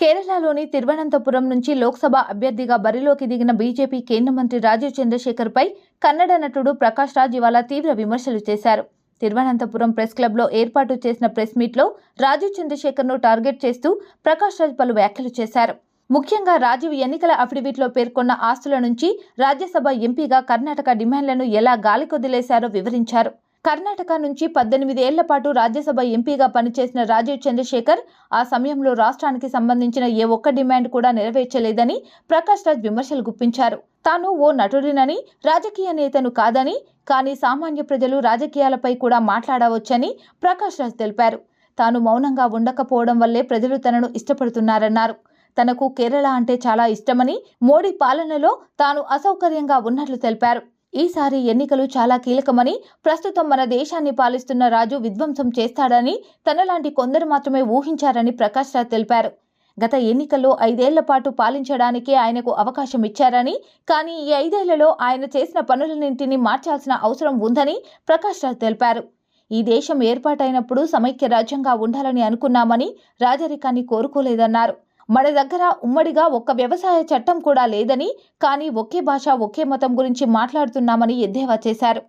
కేరళలోని తిరువనంతపురం నుంచి లోక్సభ అభ్యర్థిగా బరిలోకి దిగిన బీజేపీ కేంద్ర మంత్రి రాజీవ్ చంద్రశేఖర్పై కన్నడ నటుడు ప్రకాష్ రాజ్ ఇవాళ తీవ్ర విమర్శలు చేశారు. తిరువనంతపురం ప్రెస్ క్లబ్లో ఏర్పాటు చేసిన ప్రెస్ మీట్లో రాజీవ్ చంద్రశేఖర్ను టార్గెట్ చేస్తూ ప్రకాష్ రాజ్ పలు వ్యాఖ్యలు చేశారు. ముఖ్యంగా రాజీవ్ ఎన్నికల అఫిడవిట్లో పేర్కొన్న ఆస్తుల నుంచి రాజ్యసభ ఎంపీగా కర్ణాటక డిమాండ్లను ఎలా గాలికొదిలేశారో వివరించారు. కర్ణాటక నుంచి పద్దెనిమిది ఏళ్ళ పాటు రాజ్యసభ ఎంపీగా పనిచేసిన రాజీవ్ చంద్రశేఖర్ ఆ సమయంలో రాష్ట్రానికి సంబంధించిన ఏ ఒక్క డిమాండ్ కూడా నెరవేర్చలేదని ప్రకాష్ రాజ్ విమర్శలు గుప్పించారు. తాను ఓ నటుడినని రాజకీయ నేతను కాదని కానీ సామాన్య ప్రజలు రాజకీయాలపై కూడా మాట్లాడవచ్చని ప్రకాష్ రాజ్ తెలిపారు. తాను మౌనంగా ఉండకపోవడం వల్లే ప్రజలు తనను ఇష్టపడుతున్నారన్నారు. తనకు కేరళ అంటే చాలా ఇష్టమని మోడీ పాలనలో తాను అసౌకర్యంగా ఉన్నట్లు తెలిపారు. ఈసారి ఎన్నికలు చాలా కీలకమని ప్రస్తుతం మన దేశాన్ని పాలిస్తున్న రాజు విధ్వంసం చేస్తాడని తనలాంటి కొందరు మాత్రమే ఊహించారని ప్రకాష్ రాజ్ తెలిపారు. గత ఎన్నికల్లో ఐదేళ్ళ పాటు పాలించడానికి ఆయనకు అవకాశం ఇచ్చారని కానీ ఈ ఐదేళ్ళలో ఆయన చేసిన పనులన్నింటినీ మార్చాల్సిన అవసరం ఉందని ప్రకాష్ రాజ్ తెలిపారు. ఈ దేశం ఏర్పాటైనప్పుడు సమైక్య రాజ్యంగా ఉండాలని అనుకున్నామని రాజరికాన్ని కోరుకోలేదన్నారు. మన దగ్గర ఉమ్మడిగా ఒక్క వ్యవసాయ చట్టం కూడా లేదని కానీ ఒకే భాష ఒకే మతం గురించి మాట్లాడుతున్నామని ఎద్దేవా చేశారు.